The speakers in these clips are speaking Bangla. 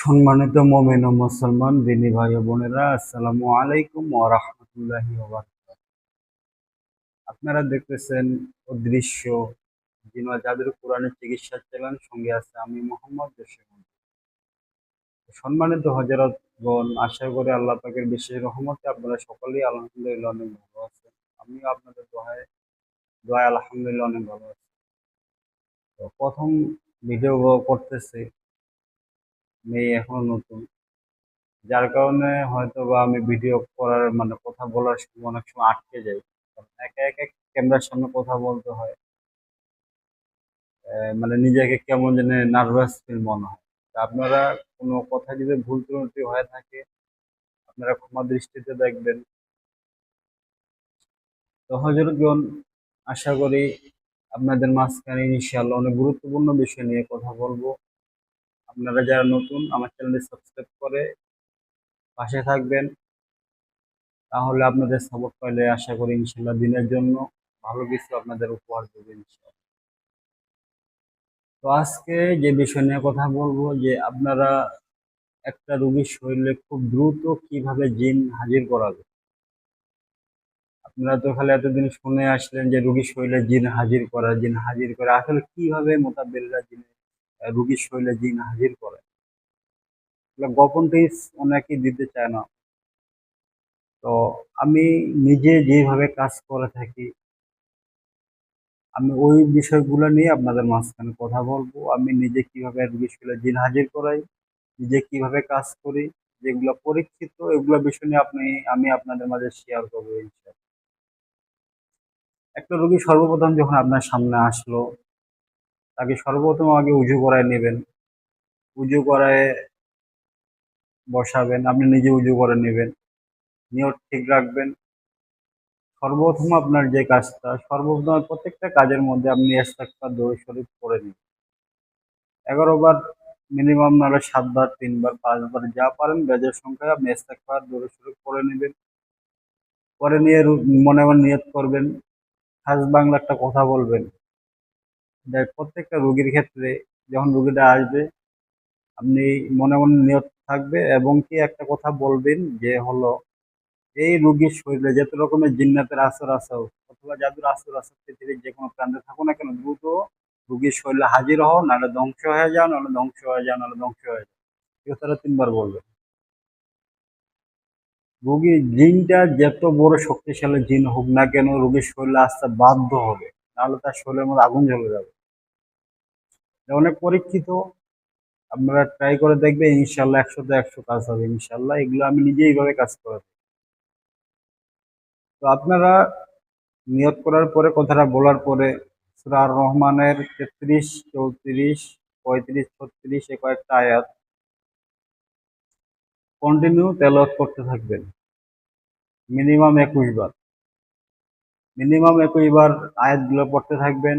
সম্মানিত মোমেন ও মুসলমান দিনী ভাই বোনেরা, আসসালামু আলাইকুম ও আপনারা দেখতেছেন অদৃশ্য যাদের কোরআনের চিকিৎসা চালান, সঙ্গে আছে আমি মোহাম্মদ জসিম সম্মানিত হজরতগণ আশা করি আল্লাহ পাকের বিশেষ রহমতে আপনারা সকলেই আলহামদুলিল্লাহ অনেক ভালো আছেন। আমিও আপনাদের দোহায় দোয়ায় আলহামদুলিল্লাহ অনেক ভালো আছি। তো প্রথম ভিডিও করতেছি মেয়ে এখনও নতুন। যার কারণে হয়তো বা আমি ভিডিও করার মানে কথা বলার সময় অনেক সময় আটকে যাই। একা একা ক্যামেরার সামনে কথা বলতে হয়। মানে নিজেকে কেমন যেন নার্ভাস ফিল মনে হয়। আপনারা কোনো কথা যদি ভুল ত্রুটি হয়ে থাকে, আপনারা ক্ষমা দৃষ্টিতে দেখবেন। তো হজরতগণ আশা করি আপনাদের মাঝখানে ইনশাল্লাহ অনেক গুরুত্বপূর্ণ বিষয় নিয়ে কথা বলব। আপনারা যারা নতুন, আমার চ্যানেলটি সাবস্ক্রাইব করে পাশে থাকবেন। তাহলে আপনাদের সাপোর্ট পাইলে আশা করি ইনশাল্লাহ দিনের জন্য ভালো কিছু আপনাদের উপহার দেবে তো আজকে যে বিষয় নিয়ে কথা বলব, যে আপনারা একটা রুগীর শরীরে খুব দ্রুত কীভাবে জিন হাজির করা যায় আপনারা তো খালি এতদিন শুনে আসলেন যে রুগীর শরীরে জিন হাজির করা, জিন হাজির করা। আসলে কীভাবে মোতাবেলরা জিন রুগীর শরীরে জিন হাজির করে। গোপন টিপস অনেকেই দিতে চায় না। তো আমি নিজে যেভাবে কাজ করে থাকি, আমি ওই বিষয়গুলো নিয়ে আপনাদের মাঝখানে কথা বলব। আমি নিজে কীভাবে শরীরে জিন হাজির করাই, নিজে কীভাবে কাজ করি, যেগুলো পরীক্ষিত, এগুলো বিষয় নিয়ে আপনি, আমি আপনাদের মাঝে শেয়ার করব একটা রোগী সর্বপ্রথম যখন আপনার সামনে আসলো তাকে সর্বপ্রথম আগে উজু করায় নেবেন। উজু করায় বসাবেন, আপনি নিজে উজু করে নেবেন। নিয়ত ঠিক রাখবেন। সর্বপ্রথম আপনার যে কাজটা, সর্বপ্রথম প্রত্যেকটা কাজের মধ্যে আপনি এস্তাকবার দই শরীফ করে নেবেন। এগারো বার মিনিমাম নাহলে সাতবার তিনবার পাঁচবার যা পারেন বেজের সংখ্যায় আপনি এস্তাকবার দই শরীফ করে নেবেন। পরে নিয়ে মনে মনে নিয়ত করবেন। খাস বাংলা একটা কথা বলবেন যে প্রত্যেকটা রোগীর ক্ষেত্রে যখন রোগীটা আসবে, আপনি মনে মনে নিয়ত থাকবে এবং কি একটা কথা বলবেন যে হলো, এই রোগীর শরীরে যত রকমের জিন্নাতের আসর আসো অথবা যাদের আসর আসর পৃথিবীর যে কোনো প্রান্তে থাকো না কেন, দ্রুত রোগীর শরীরে হাজির হও, নাহলে ধ্বংস হয়ে যাও, নাহলে ধ্বংস হয়ে যাও, নাহলে ধ্বংস হয়ে যাও। এই কথাটা তিনবার বলবেন। রোগী জিনটা যত বড় শক্তিশালী জিন হোক না কেন, রোগীর শরীরে আসতে বাধ্য হবে, নাহলে তার শরীরের মধ্যে আগুন জ্বলে যাবে। অনেক পরীক্ষিত। আপনারা ট্রাই করে দেখবেন ইনশাল্লাহ একশোতে একশো কাজ হবে ইনশাল্লাহ এগুলো আমি নিজে এইভাবে কাজ করে তো আপনারা নিয়োগ করার পরে, কথাটা বলার পরে সুরার রহমানের তেত্রিশ, চৌত্রিশ, পঁয়ত্রিশ, ছত্রিশ, এ কয়েকটা আয়াত কন্টিনিউ তেলত করতে থাকবেন। মিনিমাম একুশ বার। মিনিমাম একুশ বার আয়াতগুলো পড়তে থাকবেন।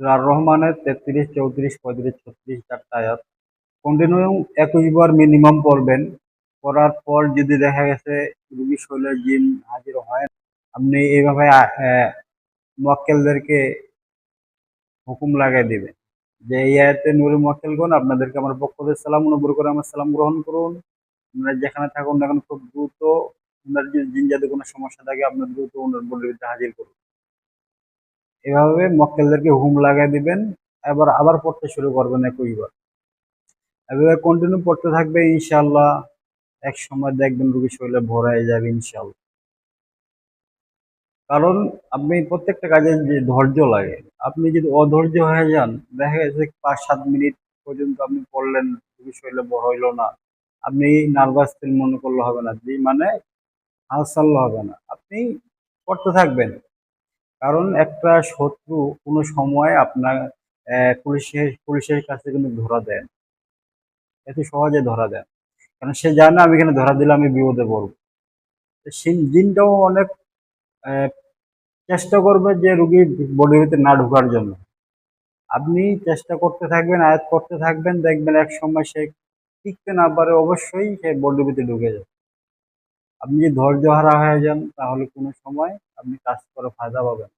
আর রহমানের তেত্রিশ, চৌত্রিশ, পঁয়ত্রিশ, ছত্রিশ চারটা আয়াত। কন্টিনিউ একুশ বার মিনিমাম পড়বেন। পড়ার পর যদি দেখা গেছে রুগী শরীরের জিন হাজির হয়, আপনি এইভাবে মক্কেলদেরকে হুকুম লাগাই দেবেন যে এই আয়াতে নুরি মক্কেলগণ আপনাদেরকে আমার পক্ষ থেকে সালাম, অনুগ্রহ করে আমার সালাম গ্রহণ করুন। আপনারা যেখানে থাকুন এখন খুব দ্রুত, আপনার যদি জিন যাতে কোনো সমস্যা থাকে, আপনার দ্রুত বডিতে হাজির করুন। এভাবে মক্কেলদেরকে হুম লাগাই দিবেন, এবার আবার পড়তে শুরু করবেন একইবার এভাবে কন্টিনিউ পড়তে থাকবে ইনশাল্লাহ এক সময় দেখবেন রুগী শরীরে ভরাই যাবে ইনশাল্লাহ কারণ আপনি প্রত্যেকটা কাজে যে ধৈর্য লাগে, আপনি যদি অধৈর্য হয়ে যান, দেখা গেছে পাঁচ, সাত মিনিট পর্যন্ত আপনি পড়লেন রুগী শরীরে বড় হইল না, আপনি নার্ভাস ফিল মনে করলে হবে না যে মানে হালসাল্লা হবে না। আপনি পড়তে থাকবেন। কারণ একটা শত্রু কোনো সময় আপনার পুলিশের পুলিশের কাছে কিন্তু ধরা দেন এত সহজে ধরা দেন কারণ সে জানে আমি এখানে ধরা দিলে আমি বিপদে পড়ব। জিনটাও অনেক চেষ্টা করবে যে রুগীর বডির ভিতরে না ঢোকার জন্য। আপনি চেষ্টা করতে থাকবেন, আয়াত করতে থাকবেন, দেখবেন এক সময় সে টিকতে না পারে, অবশ্যই সে বডির ভিতরে ঢুকে যাবে। আপনি যদি ধৈর্য হারা হয়ে যান, তাহলে কোনো সময় আপনি কাজ করে ফায়দা পাবেন।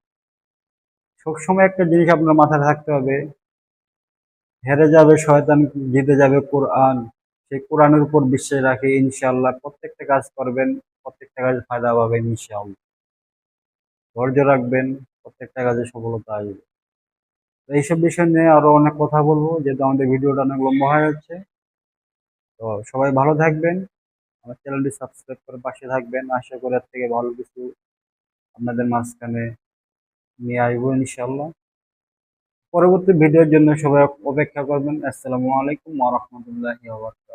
সবসময় একটা জিনিস আপনার মাথায় থাকতে হবে। হেরে যাবে শয়তান, জিতে যাবে কোরআন। সেই কোরআনের উপর বিশ্বাস রাখে, ইনশাআল্লাহ প্রত্যেকটা কাজ করবেন, প্রত্যেকটা কাজে ফায়দা পাবেন, ইনশাআল্লাহ। ধৈর্য রাখবেন, প্রত্যেকটা কাজে সফলতা আসবে। তো এইসব বিষয় নিয়ে আরও অনেক কথা বলব, যেহেতু আমাদের ভিডিওটা অনেক লম্বা হয়ে যাচ্ছে। তো সবাই ভালো থাকবেন। আমার চ্যানেলটি সাবস্ক্রাইব করে পাশে থাকবেন। আশা করি থেকে ভালো কিছু আপনাদের মাঝখানে নিয়ে আসব ইনশাল্লাহ পরবর্তী ভিডিওর জন্য সবাই অপেক্ষা করবেন। আসসালামু আলাইকুম ওয়া রাহমাতুল্লাহি ওয়া বারাকাতুহু।